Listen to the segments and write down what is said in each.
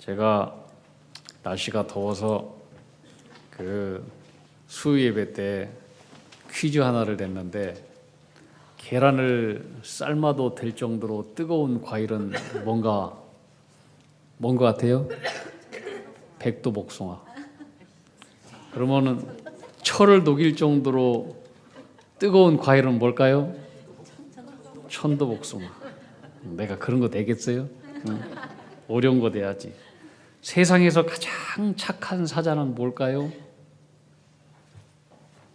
제가 날씨가 더워서 그 수요 예배 때 퀴즈 하나를 냈는데 계란을 삶아도 될 정도로 뜨거운 과일은 뭔가 뭔 것 같아요? 백도 복숭아. 그러면은 철을 녹일 정도로 뜨거운 과일은 뭘까요? 천도 복숭아. 내가 그런 거 되겠어요? 응. 어려운 거 돼야지. 세상에서 가장 착한 사자는 뭘까요?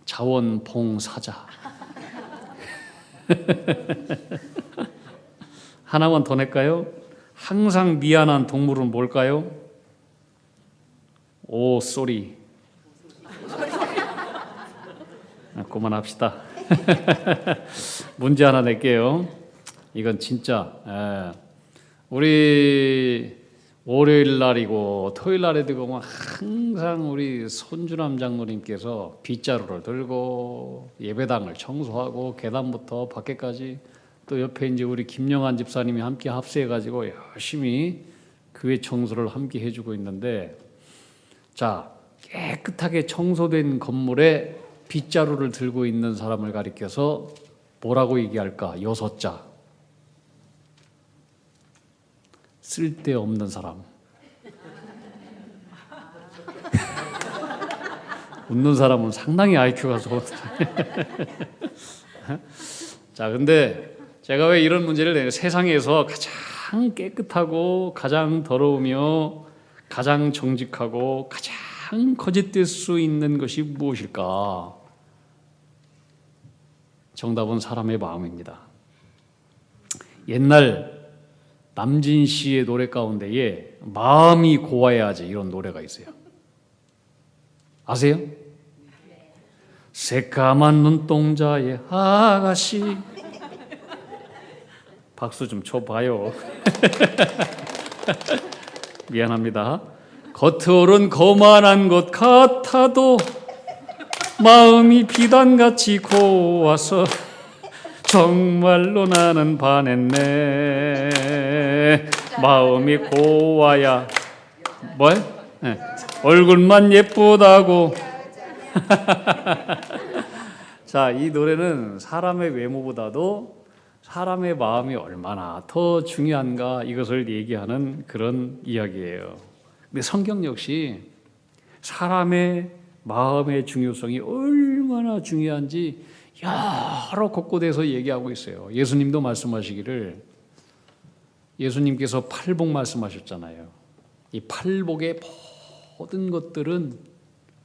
자원봉사자. 하나만 더 낼까요? 항상 미안한 동물은 뭘까요? 오 쏘리. 아, 그만합시다. 문제 하나 낼게요. 이건 진짜 예. 우리 월요일 날이고 토요일 날에 되고 뭐 항상 우리 손주남 장로님께서 빗자루를 들고 예배당을 청소하고 계단부터 밖에까지 또 옆에 이제 우리 김영환 집사님이 함께 합세해 가지고 열심히 교회 청소를 함께 해주고 있는데 자 깨끗하게 청소된 건물에 빗자루를 들고 있는 사람을 가리켜서 뭐라고 얘기할까? 여섯 자 쓸데없는 사람. 웃는 사람은 상당히 IQ가 좋은 자, 근데 제가 왜 이런 문제를 내요? 세상에서 가장 깨끗하고 가장 더러우며 가장 정직하고 가장 거짓될 수 있는 것이 무엇일까? 정답은 사람의 마음입니다. 옛날 남진 씨의 노래 가운데에 마음이 고와야지 이런 노래가 있어요. 아세요? 새까만 눈동자의 아가씨 박수 좀 쳐봐요. 미안합니다. 겉으론 거만한 것 같아도 마음이 비단같이 고와서 정말로 나는 반했네. 마음이 고와야 뭐? 네. 얼굴만 예쁘다고. 자, 이 노래는 사람의 외모보다도 사람의 마음이 얼마나 더 중요한가 이것을 얘기하는 그런 이야기예요. 근데 성경 역시 사람의 마음의 중요성이 얼마나 중요한지 여러 곳곳에서 얘기하고 있어요. 예수님도 말씀하시기를 예수님께서 팔복 말씀하셨잖아요. 이 팔복의 모든 것들은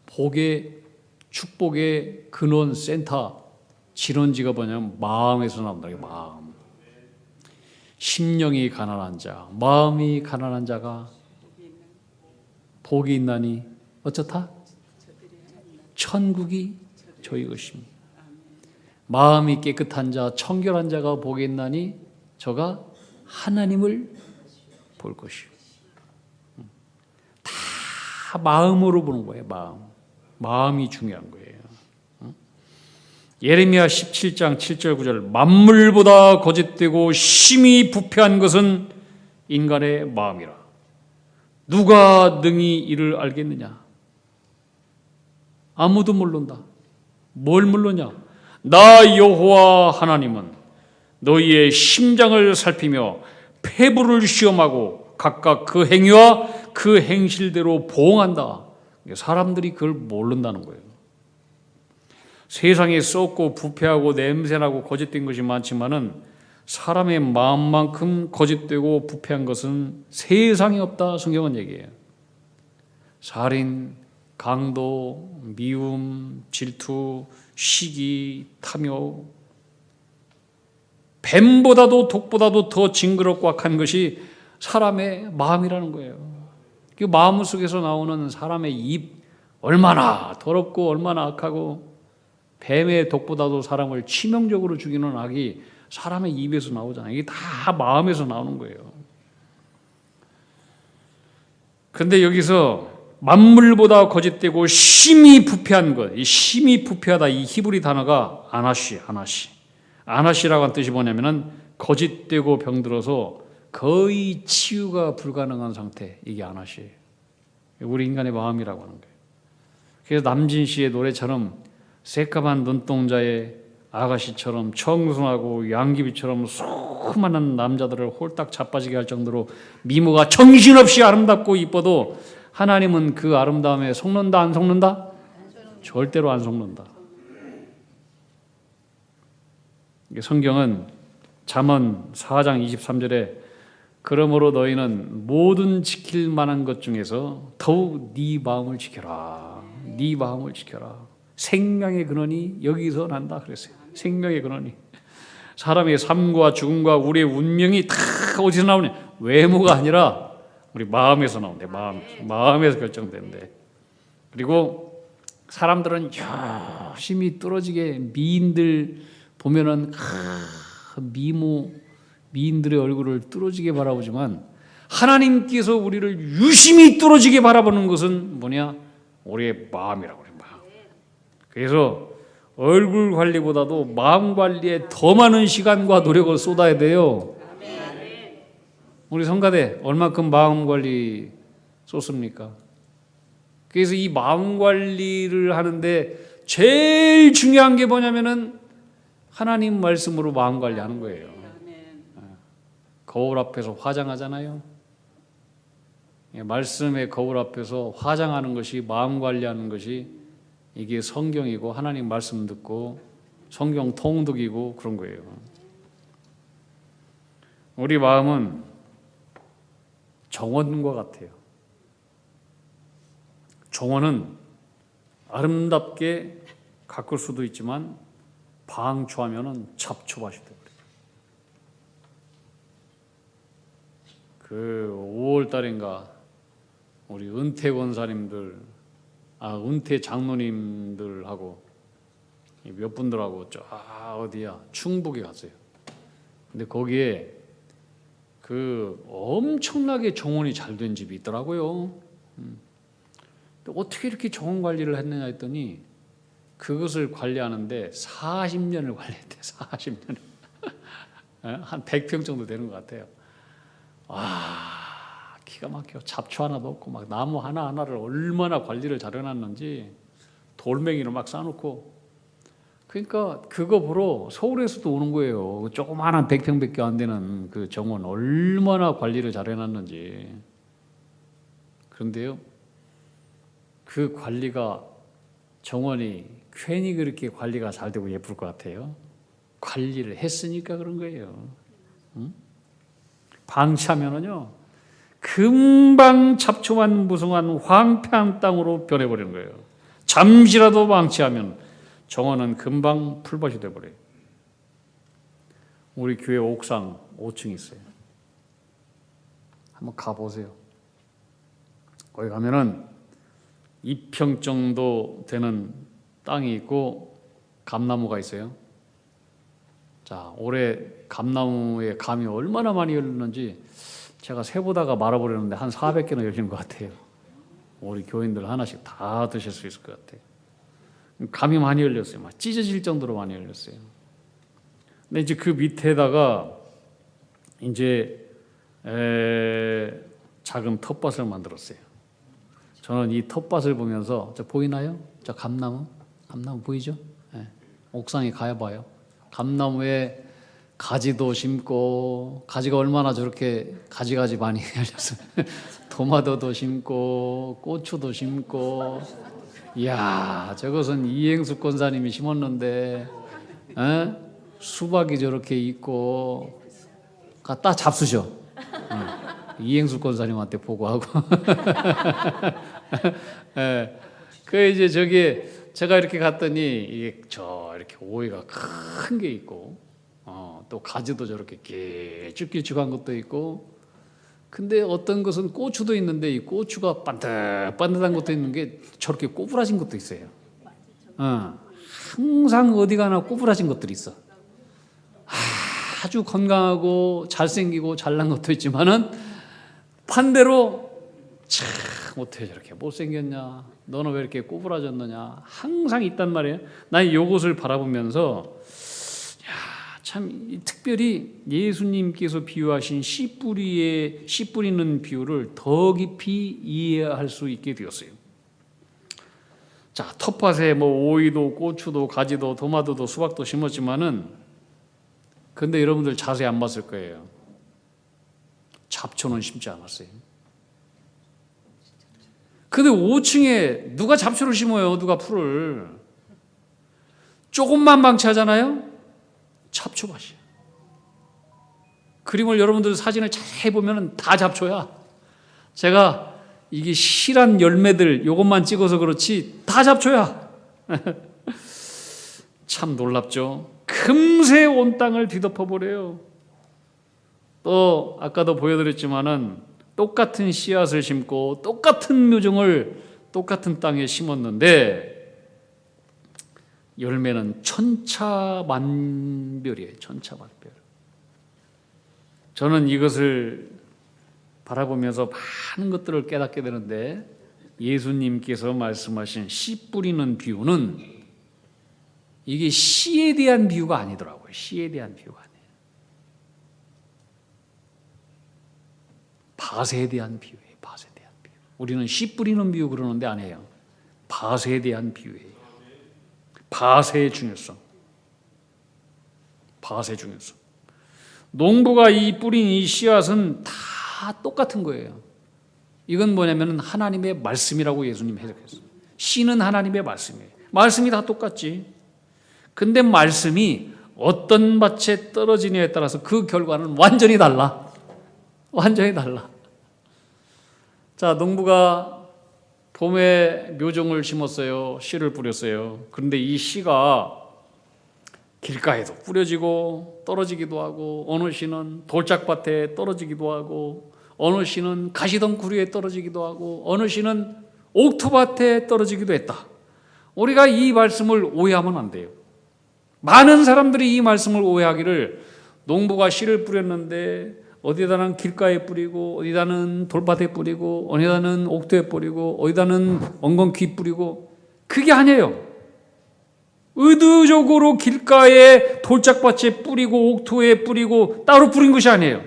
복의 축복의 근원 센터 질원지가 뭐냐면 마음에서 나온다. 마음. 심령이 가난한 자, 마음이 가난한 자가 복이 있나니 어쩌다 천국이 저희 것입니다. 마음이 깨끗한 자, 청결한 자가 복이 있나니 저가 하나님을 볼 것이요. 다 마음으로 보는 거예요. 마음. 마음이 중요한 거예요. 예레미야 17장 7절 9절 만물보다 거짓되고 심히 부패한 것은 인간의 마음이라. 누가 능히 이를 알겠느냐? 아무도 모른다. 뭘 모르냐? 나 여호와 하나님은 너희의 심장을 살피며 폐부를 시험하고 각각 그 행위와 그 행실대로 보응한다. 사람들이 그걸 모른다는 거예요. 세상에 썩고 부패하고 냄새나고 거짓된 것이 많지만은 사람의 마음만큼 거짓되고 부패한 것은 세상에 없다. 성경은 얘기해요. 살인, 강도, 미움, 질투, 시기, 탐욕, 뱀보다도 독보다도 더 징그럽고 악한 것이 사람의 마음이라는 거예요. 그 마음 속에서 나오는 사람의 입 얼마나 더럽고 얼마나 악하고 뱀의 독보다도 사람을 치명적으로 죽이는 악이 사람의 입에서 나오잖아요. 이게 다 마음에서 나오는 거예요. 근데 여기서 만물보다 거짓되고 심히 부패한 것, 이 심히 부패하다 이 히브리 단어가 아나시, 아나시. 아나시라고 한 뜻이 뭐냐면은 거짓되고 병들어서 거의 치유가 불가능한 상태 이게 안하시 우리 인간의 마음이라고 하는 거예요. 그래서 남진 씨의 노래처럼 새까만 눈동자의 아가씨처럼 청순하고 양귀비처럼 수많은 남자들을 홀딱 자빠지게 할 정도로 미모가 정신없이 아름답고 이뻐도 하나님은 그 아름다움에 속는다 안 속는다? 절대로 안 속는다. 이게 성경은 잠언 4장 23절에 그러므로 너희는 모든 지킬 만한 것 중에서 더욱 네 마음을 지켜라. 네 마음을 지켜라. 생명의 근원이 여기서 난다 그랬어요. 생명의 근원이 사람의 삶과 죽음과 우리의 운명이 다 어디서 나오냐? 외모가 아니라 우리 마음에서 나온대. 마음 마음에서 결정된대. 그리고 사람들은 열심히 뚫어지게 미인들 보면은 크, 미모 미인들의 얼굴을 뚫어지게 바라보지만 하나님께서 우리를 유심히 뚫어지게 바라보는 것은 뭐냐? 우리의 마음이라고 그래요. 마음. 그래서 얼굴 관리보다도 마음 관리에 더 많은 시간과 노력을 쏟아야 돼요. 우리 성가대 얼마큼 마음 관리 쏟습니까? 그래서 이 마음 관리를 하는데 제일 중요한 게 뭐냐면은 하나님 말씀으로 마음 관리하는 거예요. 거울 앞에서 화장하잖아요. 예, 말씀의 거울 앞에서 화장하는 것이 마음 관리하는 것이 이게 성경이고 하나님 말씀 듣고 성경 통독이고 그런 거예요. 우리 마음은 정원과 같아요. 정원은 아름답게 가꿀 수도 있지만 방추하면은 잡초밭이 되버려요. 그 5월 달인가 우리 은퇴 권사님들, 아 은퇴 장로님들하고 몇 분들하고 저 어디야 충북에 갔어요. 근데 거기에 그 엄청나게 정원이 잘 된 집이 있더라고요. 음. 어떻게 이렇게 정원 관리를 했느냐 했더니 그것을 관리하는데 40년을 관리했대. 40년. 한 100평 정도 되는 것 같아요. 와, 기가 막혀. 잡초 하나도 없고 막 나무 하나 하나를 얼마나 관리를 잘 해놨는지 돌멩이로 막 쌓아놓고. 그러니까 그거 보러 서울에서도 오는 거예요. 그 조그마한 100평밖에 안 되는 그 정원 얼마나 관리를 잘 해놨는지. 그런데요, 그 관리가 정원이 괜히 그렇게 관리가 잘 되고 예쁠 것 같아요. 관리를 했으니까 그런 거예요. 응? 방치하면은요 금방 잡초만 무성한 황폐한 땅으로 변해버리는 거예요. 잠시라도 방치하면 정원은 금방 풀밭이 돼버려요. 우리 교회 옥상 5층 있어요. 한번 가보세요. 거기 가면은 2평 정도 되는 땅이 있고 감나무가 있어요. 자, 올해 감나무에 감이 얼마나 많이 열렸는지 제가 세보다가 말아버렸는데 한 400개나 열린 것 같아요. 우리 교인들 하나씩 다 드실 수 있을 것 같아요. 감이 많이 열렸어요. 막 찢어질 정도로 많이 열렸어요. 근데 이제 그 밑에다가 이제 에, 작은 텃밭을 만들었어요. 저는 이 텃밭을 보면서 저 보이나요? 저 감나무, 감나무 보이죠? 네. 옥상에 가야 봐요. 감나무에 가지도 심고 가지가 얼마나 저렇게 가지가지 많이 열렸어요. 토마토도 심고 고추도 심고 이야 저것은 이행수 권사님이 심었는데 에? 수박이 저렇게 있고 갖다 잡수셔. 응. 이행수 권사님한테 보고하고 예. 그 이제 저기 제가 이렇게 갔더니 이게 저 이렇게 오이가 큰 게 있고 어, 또 가지도 저렇게 길쭉길쭉한 것도 있고 근데 어떤 것은 고추도 있는데 이 고추가 반듯반듯한 것도 있는 게 저렇게 꼬부라진 것도 있어요. 어, 항상 어디 가나 꼬부라진 것들이 있어. 아주 건강하고 잘생기고 잘난 것도 있지만은 반대로 참 어떻게 저렇게 못생겼냐 너는 왜 이렇게 꼬부라졌느냐 항상 있단 말이에요 난 이것을 바라보면서 야참 이- 특별히 예수님께서 비유하신 씨 뿌리의 씨 뿌리는 비유를 더 깊이 이해할 수 있게 되었어요. 자, 텃밭에 뭐 오이도 고추도 가지도 도마도도 수박도 심었지만은 근데 여러분들 자세히 안 봤을 거예요. 잡초는 심지 않았어요. 근데 5층에 누가 잡초를 심어요? 누가 풀을? 조금만 방치하잖아요? 잡초밭이야. 그림을 여러분들 사진을 잘 해보면 다 잡초야. 제가 이게 실한 열매들 요것만 찍어서 그렇지 다 잡초야. 참 놀랍죠. 금세 온 땅을 뒤덮어 버려요. 또 아까도 보여드렸지만은 똑같은 씨앗을 심고 똑같은 묘종을 똑같은 땅에 심었는데 열매는 천차만별이에요. 천차만별. 저는 이것을 바라보면서 많은 것들을 깨닫게 되는데 예수님께서 말씀하신 씨 뿌리는 비유는 이게 씨에 대한 비유가 아니더라고요. 씨에 대한 비유가 아니에요. 밭에 대한 비유예요. 밭에 대한 비유. 우리는 씨 뿌리는 비유 그러는데 아니에요. 밭에 대한 비유예요. 밭의 중요성. 밭의 중요성. 농부가 이 뿌린 이 씨앗은 다 똑같은 거예요. 이건 뭐냐면 하나님의 말씀이라고 예수님 해석했어요. 씨는 하나님의 말씀이에요. 말씀이 다 똑같지. 근데 말씀이 어떤 밭에 떨어지냐에 따라서 그 결과는 완전히 달라. 완전히 달라. 자, 농부가 봄에 묘종을 심었어요. 씨를 뿌렸어요. 그런데 이 씨가 길가에도 뿌려지고 떨어지기도 하고 어느 씨는 돌짝밭에 떨어지기도 하고 어느 씨는 가시덩구리에 떨어지기도 하고 어느 씨는 옥토밭에 떨어지기도 했다. 우리가 이 말씀을 오해하면 안 돼요. 많은 사람들이 이 말씀을 오해하기를 농부가 씨를 뿌렸는데 어디다는 길가에 뿌리고 어디다는 돌밭에 뿌리고 어디다는 옥토에 뿌리고 어디다는 엉겅퀴 뿌리고 그게 아니에요. 의도적으로 길가에 돌짝밭에 뿌리고 옥토에 뿌리고 따로 뿌린 것이 아니에요.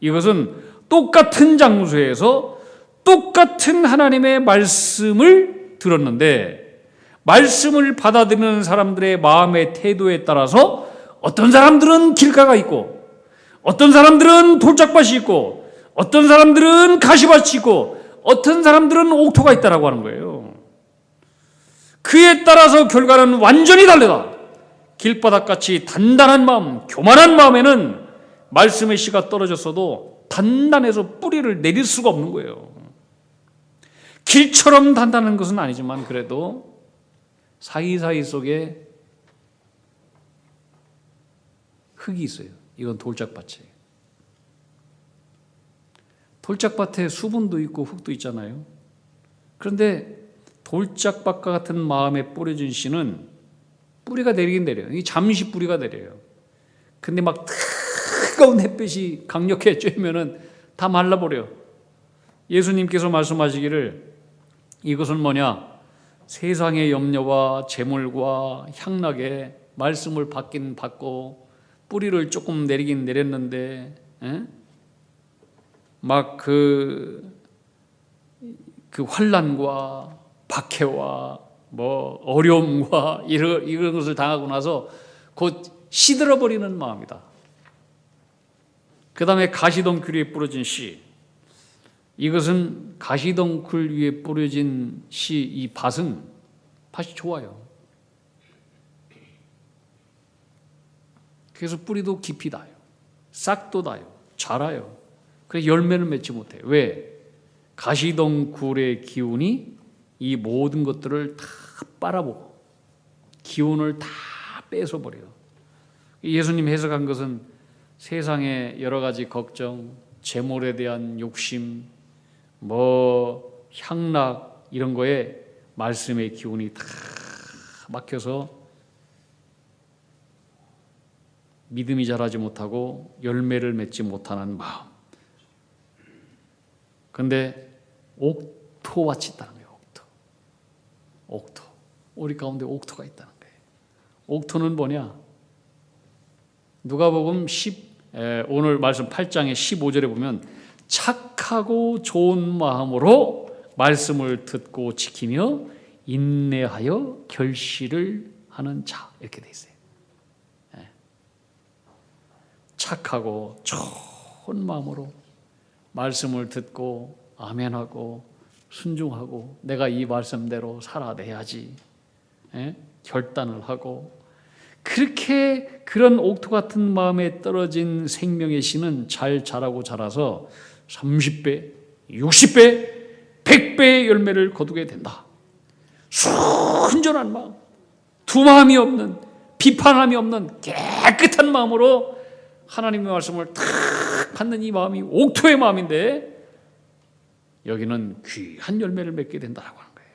이것은 똑같은 장소에서 똑같은 하나님의 말씀을 들었는데 말씀을 받아들이는 사람들의 마음의 태도에 따라서 어떤 사람들은 길가가 있고 어떤 사람들은 돌짝밭이 있고 어떤 사람들은 가시밭이 있고 어떤 사람들은 옥토가 있다라고 하는 거예요. 그에 따라서 결과는 완전히 다르다. 길바닥같이 단단한 마음, 교만한 마음에는 말씀의 씨가 떨어졌어도 단단해서 뿌리를 내릴 수가 없는 거예요. 길처럼 단단한 것은 아니지만 그래도 사이사이 속에 흙이 있어요. 이건 돌짝밭이에요. 돌짝밭에 수분도 있고 흙도 있잖아요. 그런데 돌짝밭과 같은 마음에 뿌려진 씨는 뿌리가 내리긴 내려요. 이 잠시 뿌리가 내려요. 근데 막 뜨거운 햇빛이 강력해 쬐면은 다 말라버려. 예수님께서 말씀하시기를 이것은 뭐냐? 세상의 염려와 재물과 향락에 말씀을 받긴 받고 뿌리를 조금 내리긴 내렸는데 막그 그 환란과 박해와 뭐 어려움과 이런 이런 것을 당하고 나서 곧 시들어 버리는 마음이다. 그다음에 가시덩굴 위에 뿌려진 씨. 이것은 가시덩굴 위에 뿌려진 씨 이 밭은 밭이 좋아요. 그래서 뿌리도 깊이 닿아요. 싹도 닿아요. 자라요. 그래서 열매는 맺지 못해요. 왜? 가시덩굴의 기운이 이 모든 것들을 다 빨아보고 기운을 다 뺏어 버려요. 예수님 해석한 것은 세상의 여러 가지 걱정, 재물에 대한 욕심, 뭐 향락 이런 거에 말씀의 기운이 다 막혀서 믿음이 자라지 못하고 열매를 맺지 못하는 마음. 근데 옥토밭이 있다는 거예요. 옥토. 옥토. 우리 가운데 옥토가 있다는 거예요. 옥토는 뭐냐? 누가복음 10 에, 오늘 말씀 8장의 15절에 보면 착하고 좋은 마음으로 말씀을 듣고 지키며 인내하여 결실을 하는 자 이렇게 돼 있어요. 예. 착하고 좋은 마음으로 말씀을 듣고 아멘하고 순종하고 내가 이 말씀대로 살아내야지 예? 결단을 하고 그렇게 그런 옥토 같은 마음에 떨어진 생명의 씨는 잘 자라고 자라서 30배, 60배, 100배의 열매를 거두게 된다. 순전한 마음, 두 마음이 없는 비판함이 없는 깨끗한 마음으로 하나님의 말씀을 탁 받는 이 마음이 옥토의 마음인데 여기는 귀한 열매를 맺게 된다고 하는 거예요.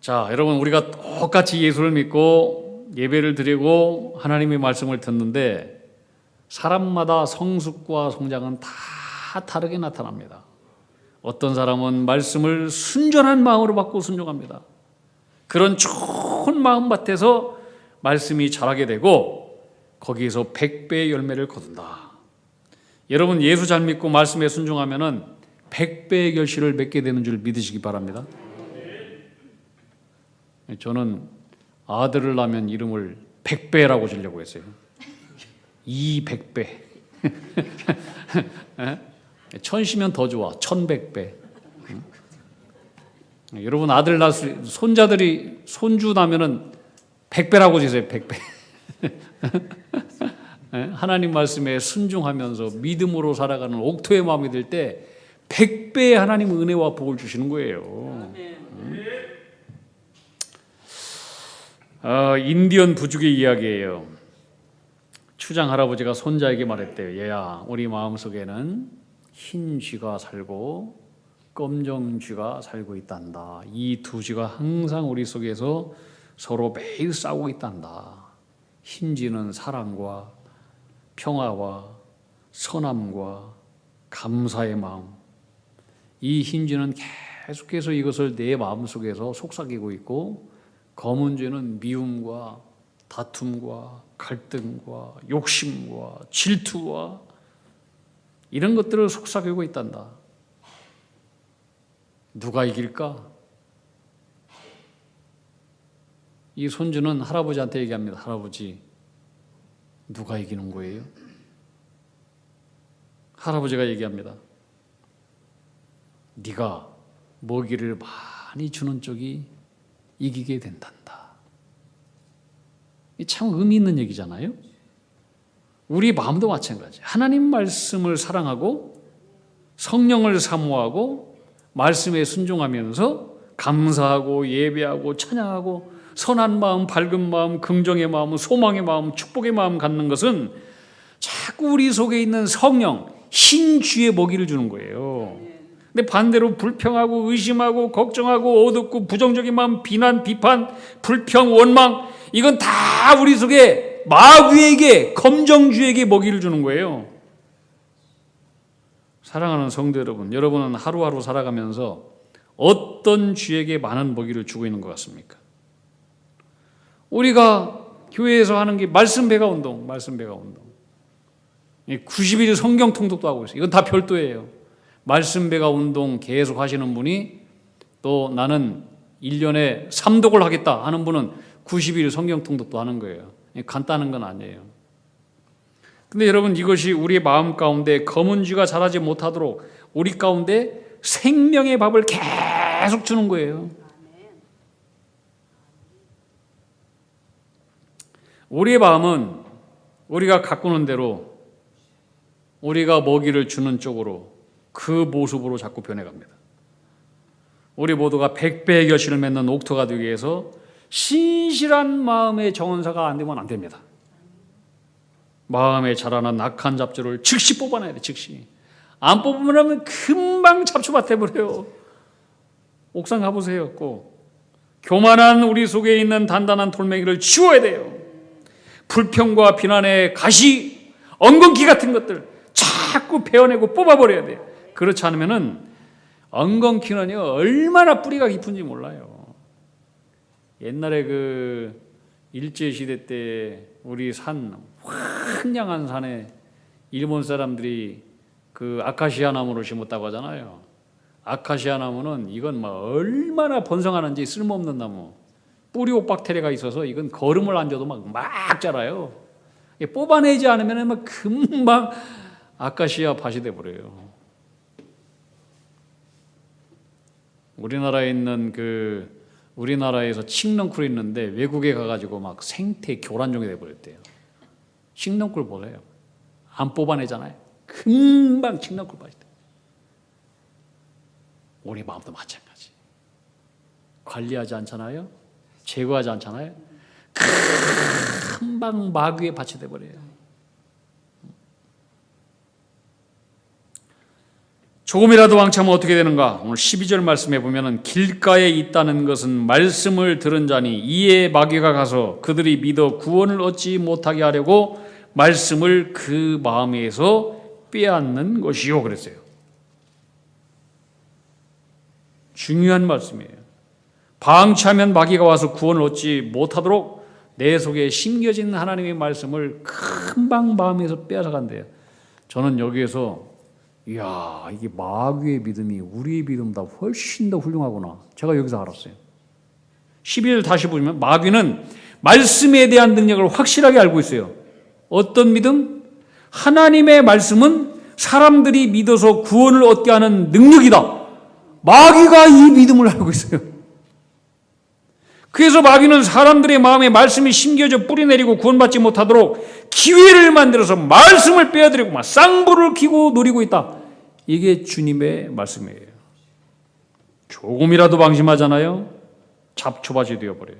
자, 여러분 우리가 똑같이 예수를 믿고 예배를 드리고 하나님의 말씀을 듣는데 사람마다 성숙과 성장은 다 다르게 나타납니다. 어떤 사람은 말씀을 순전한 마음으로 받고 순종합니다. 그런 좋은 마음밭에서 말씀이 자라게 되고 거기에서 백배의 열매를 거둔다. 여러분 예수 잘 믿고 말씀에 순종하면은 백배의 결실을 맺게 되는 줄 믿으시기 바랍니다. 저는 아들을 낳으면 이름을 백배라고 지려고 했어요. 이백배. 천시면 더 좋아. 천백배. 여러분 아들 낳을 수, 손자들이 손주 나면은 백배라고 지세요. 백배. 하나님 말씀에 순종하면서 믿음으로 살아가는 옥토의 마음이 들때 백배의 하나님 은혜와 복을 주시는 거예요. 어, 인디언 부족의 이야기예요. 추장 할아버지가 손자에게 말했대요. 얘야, 우리 마음 속에는 흰 쥐가 살고 검정 쥐가 살고 있단다. 이 두 쥐가 항상 우리 속에서 서로 매일 싸우고 있단다. 흰 쥐는 사랑과 평화와 선함과 감사의 마음. 이흰 쥐는 계속해서 이것을 내 마음 속에서 속삭이고 있고 검은 쥐는 미움과 다툼과 갈등과 욕심과 질투와 이런 것들을 속삭이고 있단다. 누가 이길까? 이 손주는 할아버지한테 얘기합니다. 할아버지, 누가 이기는 거예요? 할아버지가 얘기합니다. 네가 먹이를 많이 주는 쪽이 이기게 된단다. 참 의미 있는 얘기잖아요. 우리 마음도 마찬가지. 하나님 말씀을 사랑하고 성령을 사모하고 말씀에 순종하면서 감사하고 예배하고 찬양하고 선한 마음, 밝은 마음, 긍정의 마음, 소망의 마음, 축복의 마음 갖는 것은 자꾸 우리 속에 있는 성령, 흰 쥐의 먹이를 주는 거예요. 근데 반대로 불평하고 의심하고 걱정하고 어둡고 부정적인 마음, 비난, 비판, 불평, 원망 이건 다 우리 속에 마귀에게 검정주에게 먹이를 주는 거예요. 사랑하는 성도 여러분, 여러분은 하루하루 살아가면서 어떤 쥐에게 많은 먹이를 주고 있는 것 같습니까? 우리가 교회에서 하는 게 말씀 배가 운동, 말씀 배가 운동. 90일 성경 통독도 하고 있어요. 이건 다 별도예요. 말씀 배가 운동 계속 하시는 분이 또 나는 1년에 3독을 하겠다 하는 분은 90일 성경 통독도 하는 거예요. 간단한 건 아니에요. 근데 여러분 이것이 우리의 마음 가운데 검은 쥐가 자라지 못하도록 우리 가운데 생명의 밥을 계속 주는 거예요. 우리의 마음은 우리가 가꾸는 대로 우리가 먹이를 주는 쪽으로 그 모습으로 자꾸 변해갑니다. 우리 모두가 백배의 결실을 맺는 옥토가 되기 위해서 신실한 마음의 정원사가 안 되면 안 됩니다. 마음에 자라난 악한 잡초를 즉시 뽑아내야 돼, 즉시. 안 뽑으면 금방 잡초밭 해버려요. 옥상 가보세요, 꼭. 교만한 우리 속에 있는 단단한 돌멩이를 치워야 돼요. 불평과 비난의 가시, 엉겅퀴 같은 것들 자꾸 베어내고 뽑아버려야 돼요. 그렇지 않으면은 엉겅퀴는요 얼마나 뿌리가 깊은지 몰라요. 옛날에 그 일제 시대 때 우리 산 황량한 산에 일본 사람들이 그 아카시아 나무를 심었다고 하잖아요. 아카시아 나무는 이건 뭐 얼마나 번성하는지 쓸모없는 나무. 뿌리옥 박테리아가 있어서 이건 걸음을 안 줘도 막, 막 자라요. 뽑아내지 않으면 막 금방 아카시아 밭이 돼 버려요. 우리나라에 있는 그 우리나라에서 칡넝쿨이 있는데 외국에 가가지고 막 생태 교란종이 돼 버렸대요. 칡넝쿨 보세요. 안 뽑아내잖아요. 금방 칡넝쿨 밭이 돼. 우리 마음도 마찬가지. 관리하지 않잖아요. 제거하지 않잖아요. 금방 마귀의 밭이 돼 버려요. 조금이라도 왕참하면 어떻게 되는가? 오늘 12절 말씀해 보면은 길가에 있다는 것은 말씀을 들은 자니 이에 마귀가 가서 그들이 믿어 구원을 얻지 못하게 하려고 말씀을 그 마음에서 빼앗는 것이요 그랬어요. 중요한 말씀이에요. 방치하면 마귀가 와서 구원을 얻지 못하도록 내 속에 심겨진 하나님의 말씀을 금방 마음에서 빼앗아간대요. 저는 여기에서 이야 이게 마귀의 믿음이 우리의 믿음보다 훨씬 더 훌륭하구나. 제가 여기서 알았어요. 11절 다시 보면 마귀는 말씀에 대한 능력을 확실하게 알고 있어요. 어떤 믿음? 하나님의 말씀은 사람들이 믿어서 구원을 얻게 하는 능력이다. 마귀가 이 믿음을 알고 있어요. 그래서 마귀는 사람들의 마음에 말씀이 심겨져 뿌리내리고 구원받지 못하도록 기회를 만들어서 말씀을 막 쌍불을 키고 노리고 있다. 이게 주님의 말씀이에요. 조금이라도 방심하잖아요. 잡초밭이 되어버려요.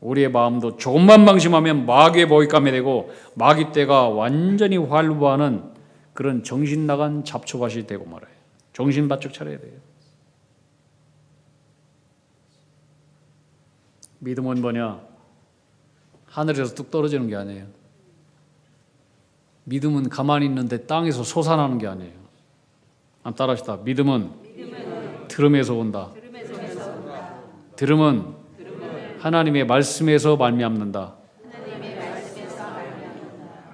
우리의 마음도 조금만 방심하면 마귀의 먹잇감이 되고 마귀 떼가 완전히 활보하는 그런 정신 나간 잡초밭이 되고 말아요. 정신 바짝 차려야 돼요. 믿음은 뭐냐? 하늘에서 뚝 떨어지는 게 아니에요. 믿음은 가만히 있는데 땅에서 솟아나는 게 아니에요. 한번 따라합시다. 믿음은, 들음에서 온다. 들음은 하나님의 말씀에서 말미암는다.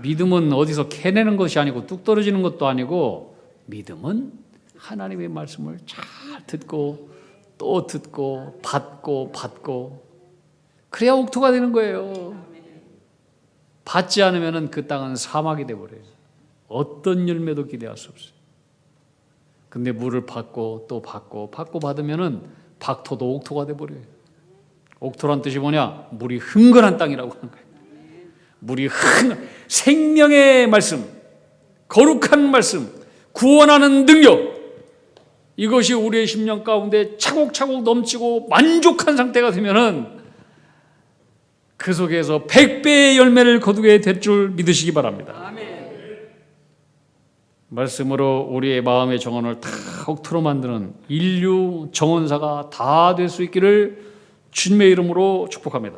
믿음은 어디서 캐내는 것이 아니고 뚝 떨어지는 것도 아니고 믿음은 하나님의 말씀을 잘 듣고 또 듣고 받고 받고 그래야 옥토가 되는 거예요. 받지 않으면 그 땅은 사막이 돼 버려요. 어떤 열매도 기대할 수 없어요. 근데 물을 받고 또 받고 받고 받으면은 박토도 옥토가 돼 버려요. 옥토란 뜻이 뭐냐? 물이 흥건한 땅이라고 하는 거예요. 물이 흥 생명의 말씀, 거룩한 말씀, 구원하는 능력 이것이 우리의 심령 가운데 차곡차곡 넘치고 만족한 상태가 되면은 그 속에서 백배의 열매를 거두게 될 줄 믿으시기 바랍니다. 말씀으로 우리의 마음의 정원을 다 옥토로 만드는 인류 정원사가 다 될 수 있기를 주님의 이름으로 축복합니다.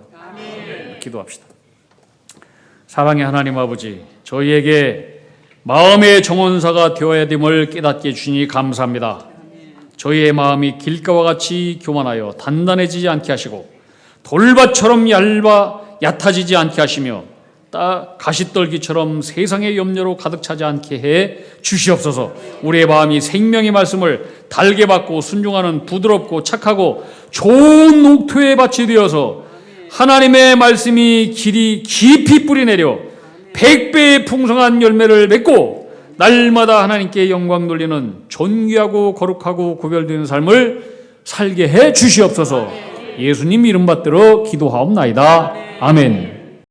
기도합시다. 사랑의 하나님 아버지, 저희에게 마음의 정원사가 되어야 됨을 깨닫게 주니 감사합니다. 저희의 마음이 길가와 같이 교만하여 단단해지지 않게 하시고 돌밭처럼 얇아 얕아지지 않게 하시며 따 가시떨기처럼 세상의 염려로 가득 차지 않게 해 주시옵소서. 우리의 마음이 생명의 말씀을 달게 받고 순종하는 부드럽고 착하고 좋은 옥토의 밭이 되어서 하나님의 말씀이 길이 깊이 뿌리내려 백배의 풍성한 열매를 맺고 날마다 하나님께 영광 돌리는 존귀하고 거룩하고 구별되는 삶을 살게 해 주시옵소서. 예수님 이름 받들어 기도하옵나이다. 아멘.